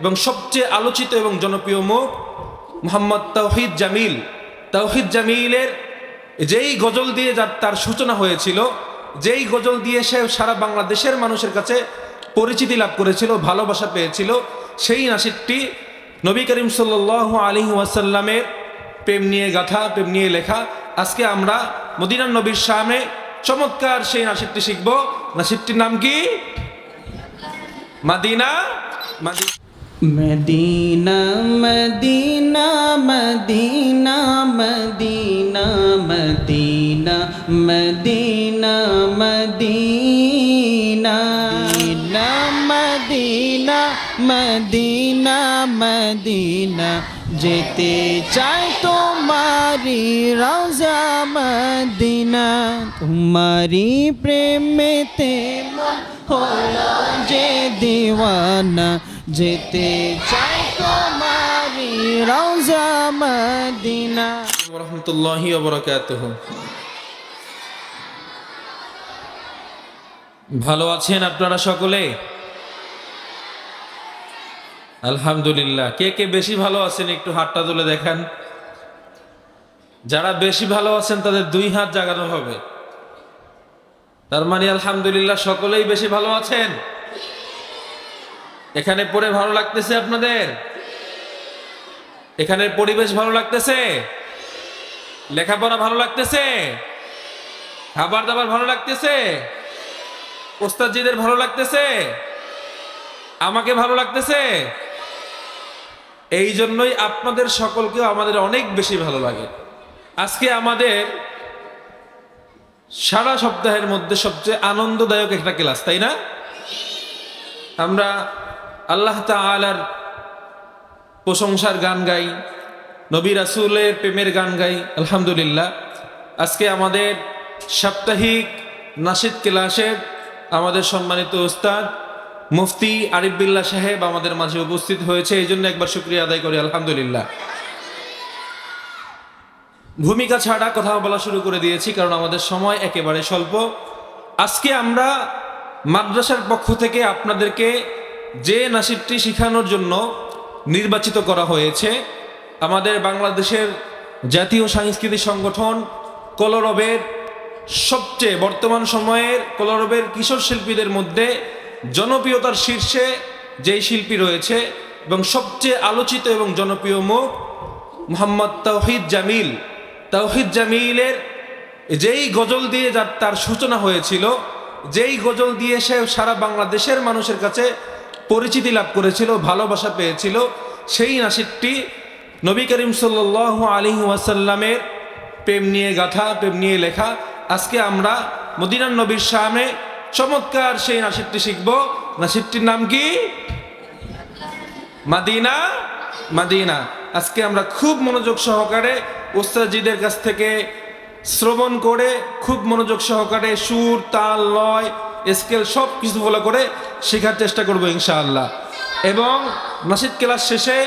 এবং সবচেয়ে আলোচিত এবং জনপ্রিয় মুখ মোহাম্মদ তৌহিদ জামিল। তৌহিদ জামিলের যেই গজল দিয়ে যার তার সূচনা হয়েছিল, যেই গজল দিয়ে সে সারা বাংলাদেশের মানুষের কাছে পরিচিতি লাভ করেছিল, ভালোবাসা পেয়েছিল, সেই নাসিদটি নবী করিম সাল আলী ওয়াসাল্লামের প্রেম নিয়ে গাথা, প্রেম নিয়ে লেখা, আজকে আমরা মদিনার নবীর সামনে চমৎকার সেই নাসিদটি শিখব। নাসিদটির নাম কি? Medina Medina. Medina Medina Medina Medina Medina Medina Medina Medina Medina Medina যেতে চাই তোমারি রাজা মদিনা তোমারি প্রেমেতে মন হলো যে দিওয়ানা যেতে চাই তোমারি রওজা মদিনা। রহমতুল্লাহি বরকাতহ। ভালো আছেন আপনারা সকলে? আলহামদুলিল্লাহ। কে কে বেশি ভালো আছেন একটু হাতটা তুলে দেখান। যারা বেশি ভালো আছেন তাদের দুই হাত জাগানো হবে। তার মানে আলহামদুলিল্লাহ সকলেই বেশি ভালো আছেন? এখানে পড়ে ভালো লাগতেছে আপনাদের? এখানের পরিবেশ ভালো লাগতেছে? লেখাপড়া ভালো লাগতেছে? খাবার দাবার ভালো লাগতেছে? ওস্তাদজিদের ভালো লাগতেছে? আমাকে ভালো লাগতেছে? এই জন্যই আপনাদের সকলকেও আমাদের অনেক বেশি ভালো লাগে। আজকে আমাদের সারা সপ্তাহের মধ্যে সবচেয়ে আনন্দদায়ক একটা ক্লাস, তাই না? আমরা আল্লাহ তালার প্রশংসার গান গাই, নবী রাসুলের প্রেমের গান গাই, আলহামদুলিল্লাহ। আজকে আমাদের সাপ্তাহিক নাসিদ ক্লাসের আমাদের সম্মানিত উস্তাদ মুফতি আরিফ বিল্লাহ সাহেব আমাদের মাঝে উপস্থিত হয়েছে এই জন্য একবার শুক্রিয়া আদায় করি, আলহামদুলিল্লাহ। ভূমিকা ছাড়া কথা বলা শুরু করে দিয়েছি, কারণ আমাদের সময় একেবারে স্বল্প। আজকে আমরা মাদ্রাসার পক্ষ থেকে আপনাদেরকে যে নাসিবটি শিখানোর জন্য নির্বাচিত করা হয়েছে, আমাদের বাংলাদেশের জাতীয় সাংস্কৃতিক সংগঠন কলরবের সবচেয়ে বর্তমান সময়ের কলরবের কিশোর শিল্পীদের মধ্যে জনপ্রিয়তার শীর্ষে যেই শিল্পী রয়েছে এবং সবচেয়ে আলোচিত এবং জনপ্রিয় মুখ মোহাম্মদ তৌহিদ জামিল। তৌহিদ জামিলের যেই গজল দিয়ে যার তার সূচনা হয়েছিল, যেই গজল দিয়ে সে সারা বাংলাদেশের মানুষের কাছে পরিচিতি লাভ করেছিল, ভালোবাসা পেয়েছিল। সেই নাসিদটি নবী করিম সাল আলী ওয়াসাল্লামের প্রেম নিয়ে গাথা, প্রেম নিয়ে লেখা, আজকে আমরা মদিনার নবীর সামনে চমৎকার সেই নাসিরটি শিখব। নাসিদটির নাম কি? মাদিনা মাদিনা। আজকে আমরা খুব মনোযোগ সহকারে ওস্তাদজিদের কাছ থেকে শ্রবণ করে, খুব মনোযোগ সহকারে সুর, তাল, লয় স্কেল সব কিছু ফলো করে শেখার চেষ্টা করব ইনশাআল্লাহ। এবং নাসিদ ক্লাস শেষে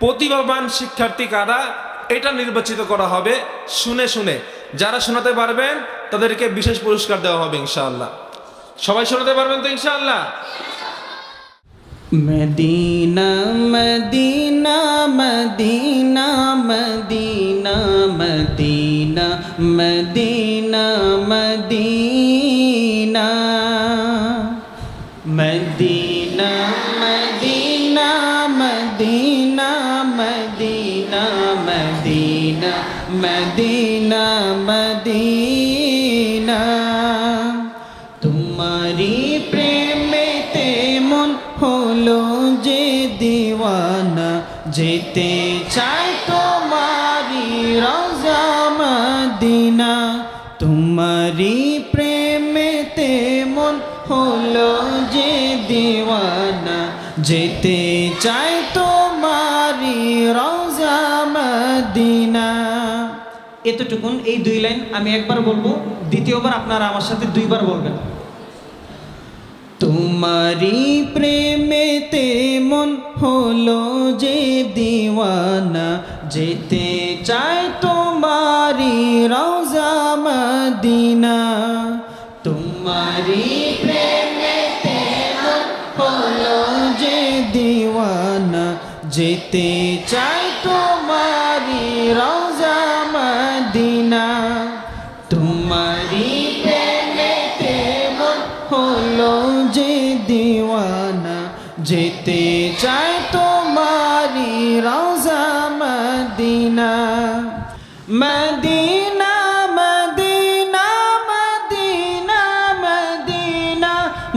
প্রতিভাবান শিক্ষার্থী কারা, এটা নির্বাচিত করা হবে শুনে শুনে। যারা শোনাতে পারবেন, তাদেরকে বিশেষ পুরস্কার দেওয়া হবে ইনশাআল্লাহ। সবাই শোনাতে পারবেন তো ইনশাআল্লাহ? Medina Medina Medina Medina Medina Medina Medina Medina Medina. তোমারি প্রেমেতে মন হলো যে দিওয়ানা, যেতে চাই তোমারি রাজা মদিনা। তোমারি প্রেমেতে মন হলো যে দিওয়ানা, যেতে চাই তোমারি রাজা মদিনা। এতটুকুন, এই দুই লাইন আমি একবার বলব, দ্বিতীয়বার আপনারা আমার সাথে দুইবার বলবেন। তোমারি প্রেমেতে মন হলো যে দিওয়ানা, যেতে চাই তোমারি রওজা মদিনা। তোমারি প্রেমেতে মন হলো যে দিওয়ানা, যেতে চাই তোমারি রওজা Medina Medina Medina Medina Medina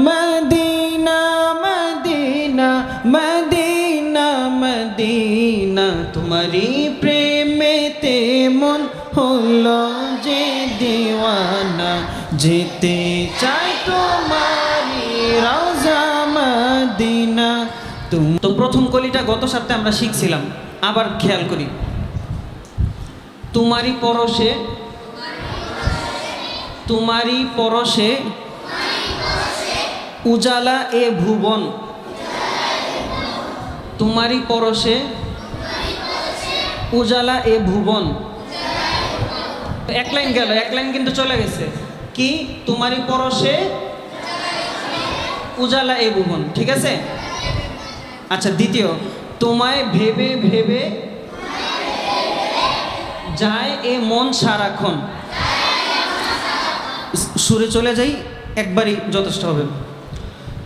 Medina Medina Medina Medina. তোমারি প্রেমেতে মন হলো যে দিওয়ানা, যেতে চাই তোমারি রওজা মদিনা। তো প্রথম কলিটা গত সপ্তাহে আমরা শিখছিলাম, আবার খেয়াল করি। তোমারই পরশে তোমারই পরশে উজালা এ ভুবন, তোমারই পরশে উজালা এ ভুবন। এক লাইন গেল, এক লাইন কিন্তু চলে গেছে। কি? তোমারই পরশে উজালা এ ভুবন, ঠিক আছে? আচ্ছা দ্বিতীয়, তোমায় ভেবে ভেবে যায় এ মন সারাক্ষণ। সুরে চলে যাই, একবারই যথেষ্ট হবে।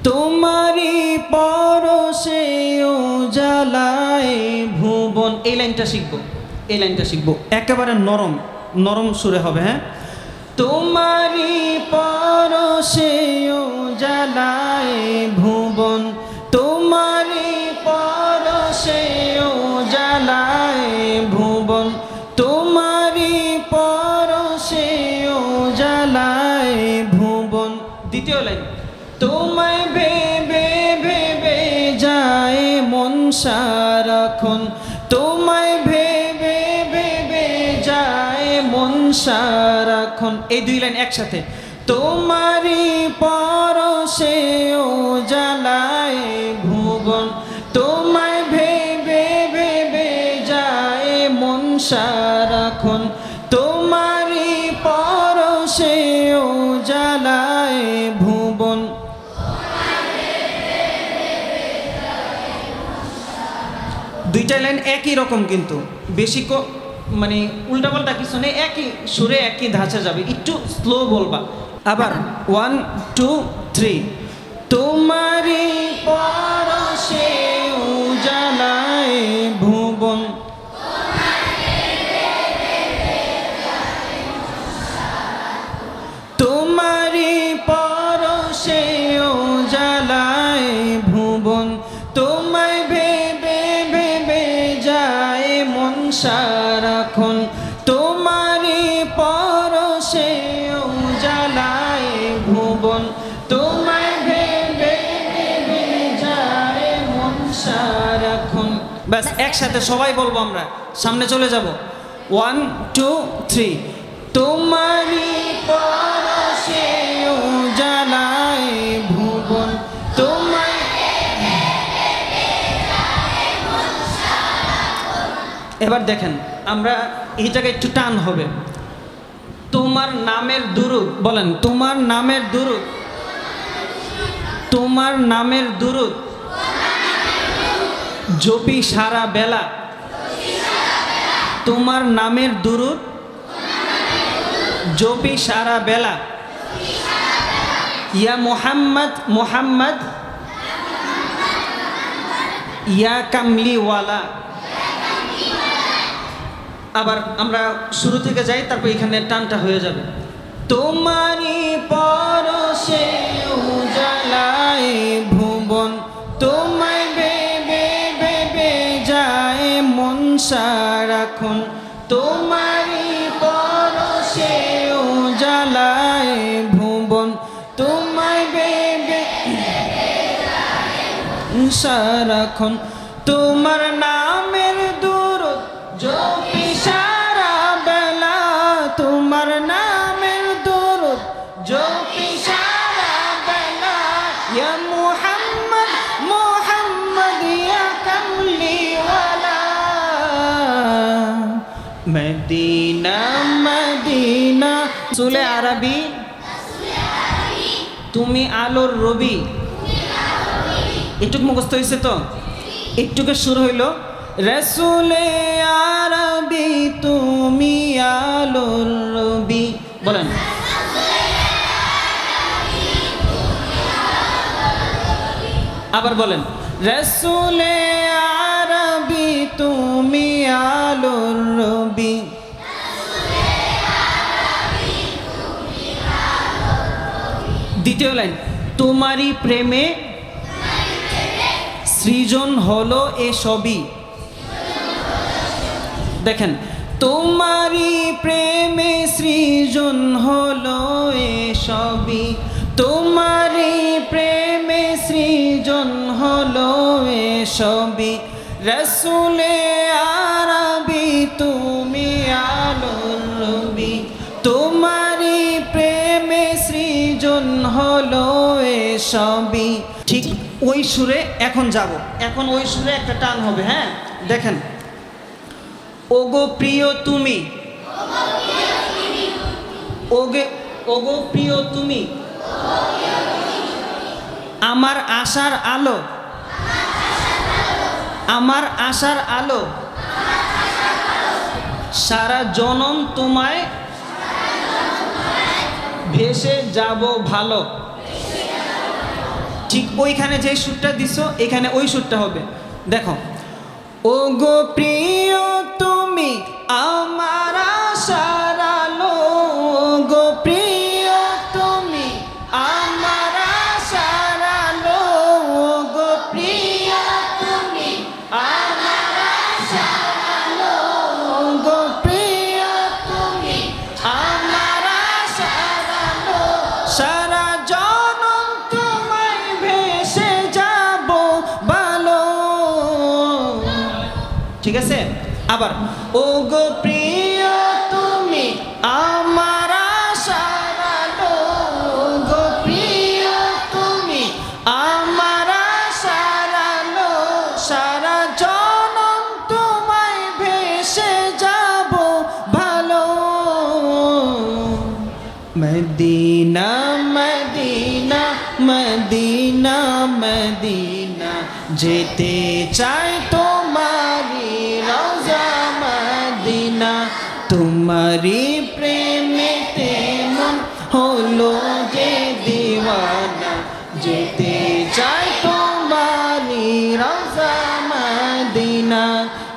তোমারই পরশে ও জ্বালায় ভুবন, এই লাইনটা শিখব, এই লাইনটা শিখব। একেবারে নরম নরম সুরে হবে হ্যাঁ? তোমারই পরশে ও জ্বালায় ভুবন সারাক্ষণ তোমায় ভেবে ভেবে যায় মন সারাক্ষণ এই দুই লাইন একসাথে। তোমারই পরশে ও জ্বালায় ভুবন তোমায় ভেবে ভেবে যায় মন সারাক্ষণ দুইটা লাইন একই রকম কিন্তু। বেশি মানে উল্টাপাল্টা কিছু নেই, একই সুরে একই ধাঁচা যাবে। একটু স্লো বলবা। আবার ওয়ান টু থ্রি তোমারই পরশে একসাথে সবাই বলব আমরা। সামনে চলে যাব। ওয়ান টু থ্রি উজালায় ভুবন, তোমায় এবার দেখেন, আমরা এই জায়গায় একটু টান হবে। তোমার নামের দুরুদ, বলেন, তোমার নামের দুরুদ, তোমার নামের দুরুদ জপি সারা বেলা। তোমার নামের দুরুদ। জপি সারা বেলা। ইয়া মোহাম্মদ মোহাম্মদ। ইয়া কামলিওয়ালা। আবার আমরা শুরু থেকে যাই, তারপর এখানে টানটা হয়ে যাবে। তোমারই পরশে উজালায় ভুবন তোমায় সারাক্ষণ তোমারই পরশে উজালায় ভুবন। তোমায় বেবে সারাক্ষণ তোমার নামের সুলে আরবি? তুমি আলোর রবি। এটুক মুখস্থ হয়েছে তো? একটুকে শুরু হইল, রসুলে আরবি, তুমি আলোর রবি। বলেন। আবার বলেন, রসুলে আরবি, তুমি আলোর রবি। দ্বিতীয় লাইন, তোমারই প্রেমে সৃজন হলো এসবই। দেখেন, তোমারই প্রেমে সৃজন হলো এ সবই তোমারই প্রেমে সৃজন হলো এসবই। রসুলে আরবি ওই সুরে এখন যাব। এখন ওই সুরে একটা টান হবে হ্যাঁ? দেখেন। ওগো প্রিয় তুমি। ওগে ওগো প্রিয় তুমি। আমার আশার আলো। আমার আশার আলো। সারা জনম তোমায় ভেসে যাব ভালো। ঠিক ওইখানে যে সুরটা দিছো, এখানে ওই সুরটা হবে। দেখো ও গো প্রিয়, তুমি আমার আশার আবার ও গো প্রিয় তুমি, আমার তুমি সারা জনম তোমায় ভেসে যাব ভালো। মদিনা মদিনা মদিনা মদিনা, যেতে চাই তোমারি প্রেমেতে মন হলো যে দিওয়ানা যেতে চাই তোমারি রোজা মদিনা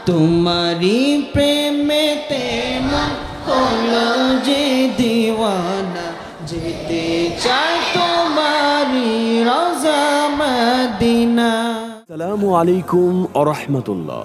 তোমারি প্রেমেতে মন হলো যে দিওয়ানা যেতে চাই তোমারি রোজা মদিনা আসসালামু আলাইকুম আরহামতুল্লাহ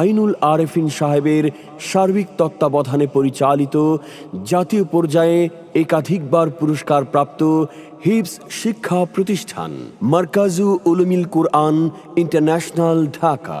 আইনুল আরেফিন সাহেবের সার্বিক তত্ত্বাবধানে পরিচালিত জাতীয় পর্যায়ে একাধিকবার পুরস্কার প্রাপ্ত হিপস শিক্ষা প্রতিষ্ঠান, মার্কাজু উলুমিল কুরআন, ইন্টারন্যাশনাল ঢাকা।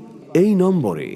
এই নম্বরে